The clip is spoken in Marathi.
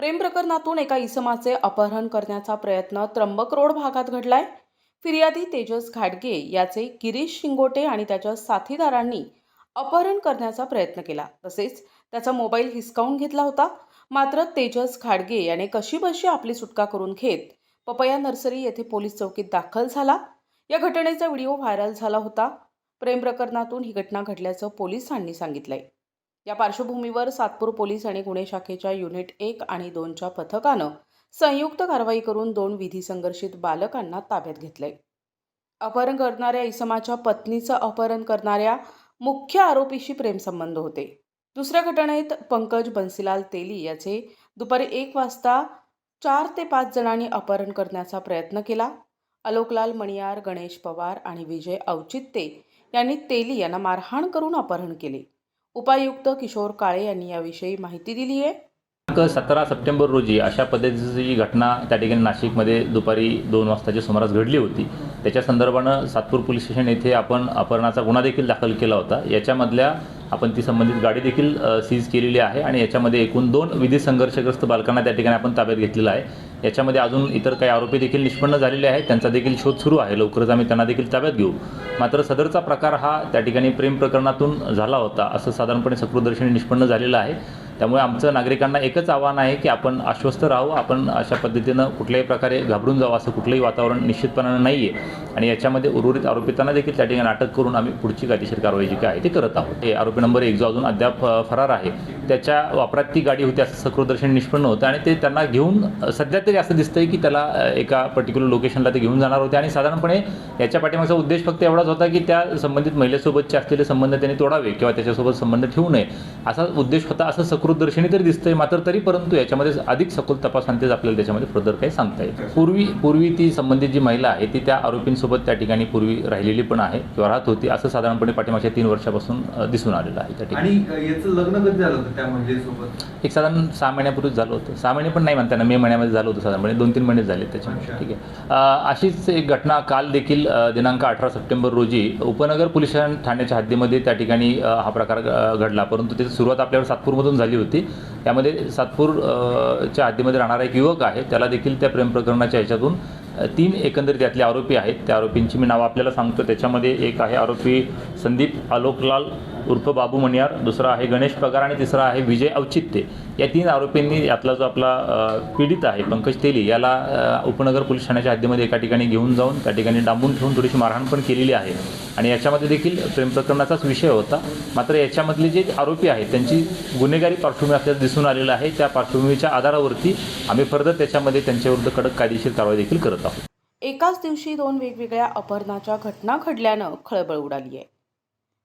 प्रेम प्रकरणातून एका इसमाचे अपहरण करण्याचा प्रयत्न त्र्यंबक रोड भागात घडलाय. फिर्यादी तेजस घाडगे याचे गिरीश शिंगोटे आणि त्याच्या साथीदारांनी अपहरण करण्याचा प्रयत्न केला. तसेच त्याचा मोबाईल हिसकावून घेतला होता. मात्र तेजस घाडगे याने कशीबशी आपली सुटका करून घेत पपया नर्सरी येथे पोलीस चौकीत दाखल झाला. या घटनेचा व्हिडिओ व्हायरल झाला होता. प्रेम प्रकरणातून ही घटना घडल्याचं पोलिसांनी सांगितलंय. या पार्श्वभूमीवर सातपूर पोलीस आणि गुन्हे शाखेच्या युनिट एक आणि दोनच्या पथकानं संयुक्त कारवाई करून दोन विधी संघर्षित बालकांना ताब्यात घेतले अपहरण करणाऱ्या इसमाच्या पत्नीचं अपहरण करणाऱ्या मुख्य आरोपीशी प्रेमसंबंध होते. दुसऱ्या घटनेत पंकज बन्सीलाल तेली याचे दुपारी एक वाजता चार ते पाच जणांनी अपहरण करण्याचा प्रयत्न केला. अलोकलाल मणियार गणेश पवार आणि विजय औचित्ये यांनी तेली यांना मारहाण करून अपहरण केले. उपायुक्त किशोर काळे यांनी याविषयी माहिती दिली आहे. दिनांक सतरा सप्टेंबर रोजी अशा पद्धतीची जी घटना त्या ठिकाणी नाशिकमध्ये दुपारी दोन वाजताच्या सुमारास घडली होती त्याच्या संदर्भानं सातपूर पोलीस स्टेशन येथे आपण अपहरणाचा गुन्हा देखील दाखल केला होता. याच्यामधल्या आपण ती संबंधित गाडी देखील सीज केलेली आहे आणि याच्यामध्ये एकूण दोन विधी संघर्षग्रस्त बालकांना त्या ठिकाणी आपण ताब्यात घेतलेला आहे. याच्यामध्ये अजून इतर काही आरोपी देखील निष्पन्न झालेले आहेत. त्यांचा देखील शोध सुरू आहे. लवकरच आम्ही त्यांना देखील ताब्यात घेऊ. मात्र सदरचा प्रकार हा त्या ठिकाणी प्रेम प्रकरणातून झाला होता असं साधारणपणे सकृदर्शनी निष्पन्न झालेलं आहे. त्यामुळे आमचं नागरिकांना एकच आव्हान आहे की आपण आश्वस्त राहू आपण अशा पद्धतीनं कुठल्याही प्रकारे घाबरून जावं असं कुठलंही वातावरण निश्चितपणानं नाही आहे आणि याच्यामध्ये उर्वरित आरोपितांना देखील त्या ठिकाणी अटक करून आम्ही पुढची कायदेशीर कारवाई जी काय आहे ती करत आहोत. हे आरोपी नंबर एक जो अजून अद्याप फरार आहे त्याच्या वापरात ती गाडी होती असं सकृदर्शन निष्पन्न होतं आणि ते त्यांना घेऊन सध्या तरी असं दिसतंय की त्याला एका पर्टिक्युलर लोकेशनला ते घेऊन जाणार होते. आणि साधारणपणे याच्या पाठीमागचा उद्देश फक्त एवढाच होता की त्या संबंधित महिलेसोबतचे असलेले संबंध त्यांनी तोडावे किंवा त्याच्यासोबत संबंध ठेवू नये. असा उद्देश होता असं सकृ सकृदर्शनी तरी दिसतंय मात्र तरी परंतु याच्यामध्ये अधिक सखोल तपासांतेच आपल्याला त्याच्यामध्ये फर्दर काही सांगता येईल पूर्वी पूर्वी ती संबंधित जी महिला आहे ती त्या आरोपींसोबत त्या ठिकाणी पूर्वी राहिलेली पण आहे किंवा राहत होती असं साधारणपणे पाठीमागच्या तीन वर्षापासून दिसून आलेलं आहे त्या ठिकाणी. याचं लग्न कधी झालं होतं त्या महिलेसोबत? एक साधारण सहा महिन्यापूर्वीच झालं होतं. सहा महिने पण नाही म्हणता येणार मे महिन्यामध्ये झालं होतं साधारणपणे दोन तीन महिने झाले त्याच्यामध्ये. ठीक आहे. अशीच एक घटना काल देखील दिनांक अठरा सप्टेंबर रोजी उपनगर पोलीस ठाण्याच्या हद्दीमध्ये त्या ठिकाणी हा प्रकार घडला. परंतु त्याची सुरुवात आपल्यावर सातपूरमधून झाली होती. त्यामध्ये सातपूर च्या हद्दीमध्ये राहणारा एक युवक आहे. त्याला देखील त्या प्रेम प्रकरणाच्या ह्याच्यातून तीन एकंदरीत यातले आरोपी आहेत. त्या आरोपींची मी नावं आपल्याला सांगतो. त्याच्यामध्ये एक आहे आरोपी संदीप आलोकलाल उर्फ बाबू मणियार दुसरा आहे गणेश पगार आणि तिसरा आहे विजय औचित्य. या तीन आरोपींनी यातला जो आपला पीडित आहे पंकज तेली याला उपनगर पोलीस ठाण्याच्या हद्दीमध्ये एका ठिकाणी घेऊन जाऊन त्या ठिकाणी डांबून ठेवून थोडीशी मारहाण पण केलेली आहे. आणि याच्यामध्ये देखील प्रेम प्रकरणाचाच विषय होता. मात्र याच्यामधले जे आरोपी आहेत त्यांची गुन्हेगारी पार्श्वभूमी असल्याचं दिसून आलेलं आहे. त्या पार्श्वभूमीच्या आधारावरती आम्ही फर्दर त्याच्यामध्ये त्यांच्याविरुद्ध कडक कायदेशीर कारवाई देखील करत आहोत. एकाच दिवशी दोन वेगवेगळ्या अपहरणाच्या घटना घडल्यानं खळबळ उडाली आहे.